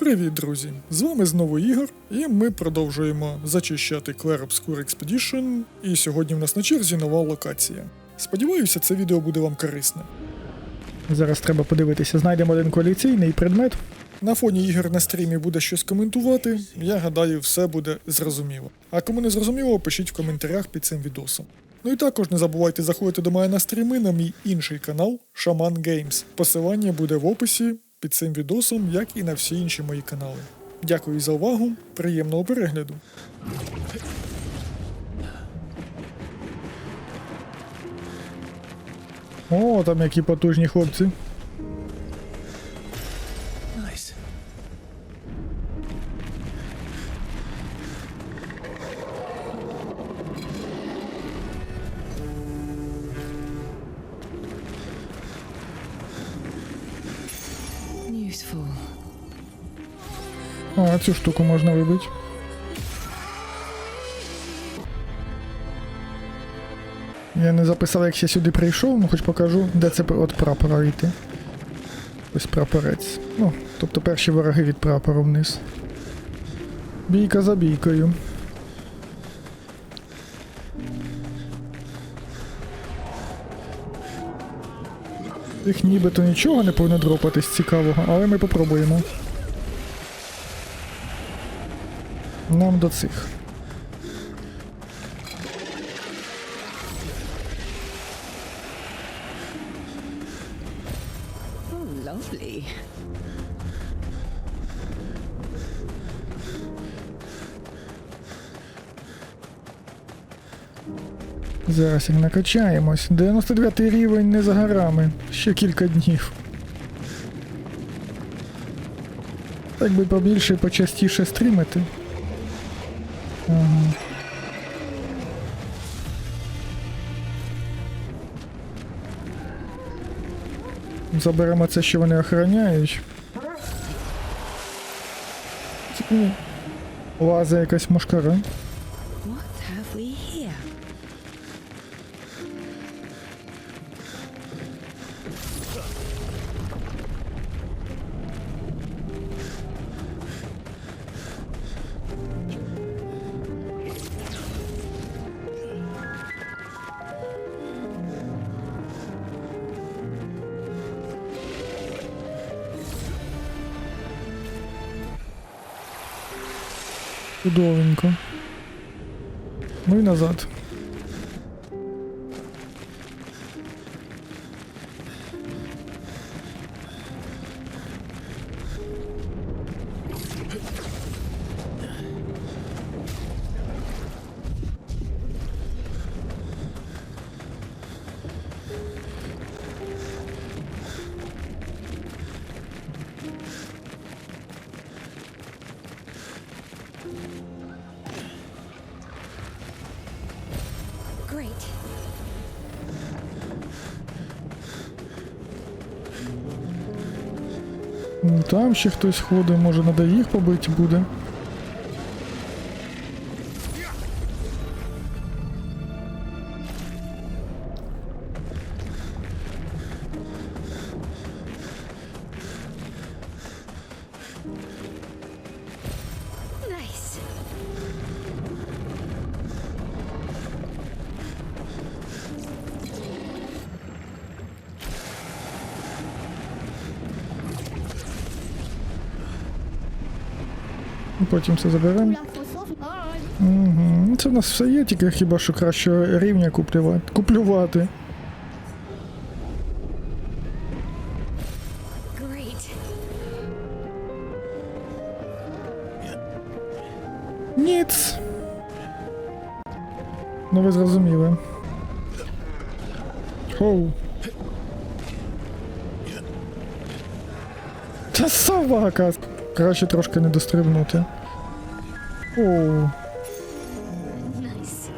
Привіт, друзі! З вами знову Ігор, і ми продовжуємо зачищати Clair Obscure Expedition, і сьогодні в нас на черзі нова локація. Сподіваюся, це відео буде вам корисне. Зараз треба подивитися, знайдемо один коаліційний предмет. На фоні ігор на стрімі буде щось коментувати, я гадаю, все буде зрозуміло. А кому не зрозуміло, пишіть в коментарях під цим відосом. Ну і також не забувайте заходити до мене на стріми на мій інший канал Shaman Games. Посилання буде в описі під цим відосом, як і на всі інші мої канали. Дякую за увагу, приємного перегляду. О, там які потужні хлопці. А, цю штуку можна вибити. Я не записав, як я сюди прийшов, ну хоч покажу, де це от прапора йти. Ось прапорець. Ну, тобто перші вороги від прапору вниз. Бійка за бійкою. Їх нібито нічого не повинно дропатись цікавого, але ми попробуємо. Нам до цих. Oh. Зараз як накачаємось. 99 рівень не за горами. Ще кілька днів. Так би побільше і почастіше стрімити. Ага. Заберемо це, що вони охороняють. Лаза якась here? Чудовенько. Ну і назад. Там ще хтось ходить, може надо їх побити буде. Потім все заберемо. Угу. Це в нас все є, тільки хіба що кращого рівня куплювати. куплювати. Ніц. Ну ви зрозуміли. Хоу. Та собака! Краще трошки не дострибнути. Оу. Nice.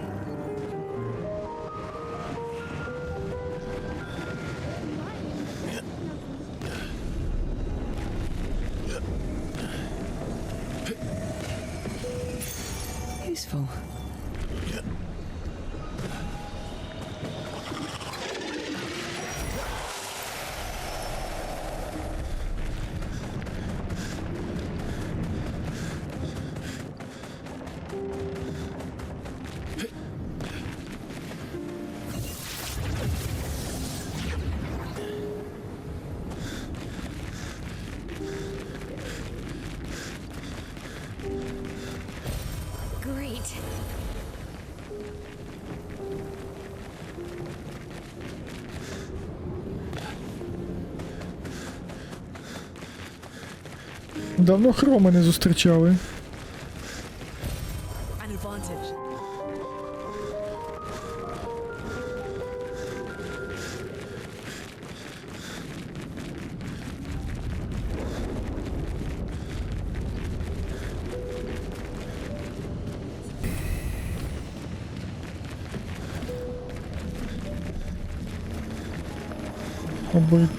Давно хроми не зустрічали.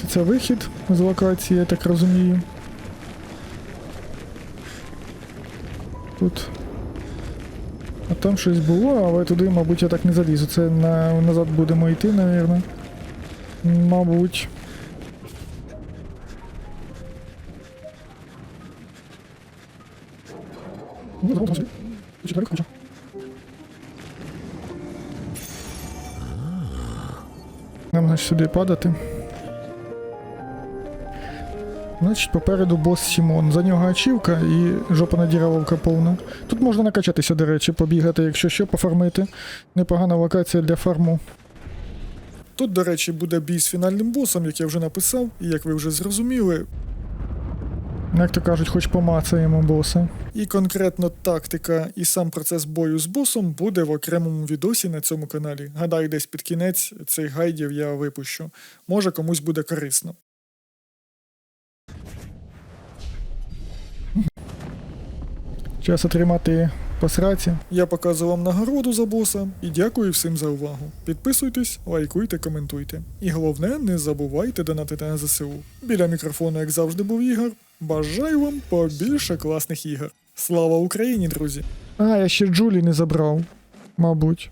Це вихід з локації, я так розумію. Тут. А там щось було, але туди, мабуть, я так не залізу. Це на... назад будемо йти, напевно. Мабуть. Нам значить сюди падати. Значить, попереду бос Сімон. За нього ачівка і жопа надіравовка повна. Тут можна накачатися, до речі, побігати, якщо що, пофармити. Непогана локація для фарму. Тут, до речі, буде бій з фінальним босом, як я вже написав, і як ви вже зрозуміли, Як то кажуть, хоч помацаємо боса. і конкретно тактика і сам процес бою з босом буде в окремому відосі на цьому каналі. Гадаю, десь під кінець цих гайдів я випущу. Може комусь буде корисно. Час отримати по сраці. Я показую вам нагороду за боса і дякую всім за увагу. Підписуйтесь, лайкуйте, коментуйте. І головне, не забувайте донатити на ЗСУ. Біля мікрофону, як завжди, був Ігор. Бажаю вам побільше класних ігор. Слава Україні, друзі! А, я ще Джулі не забрав. Мабуть.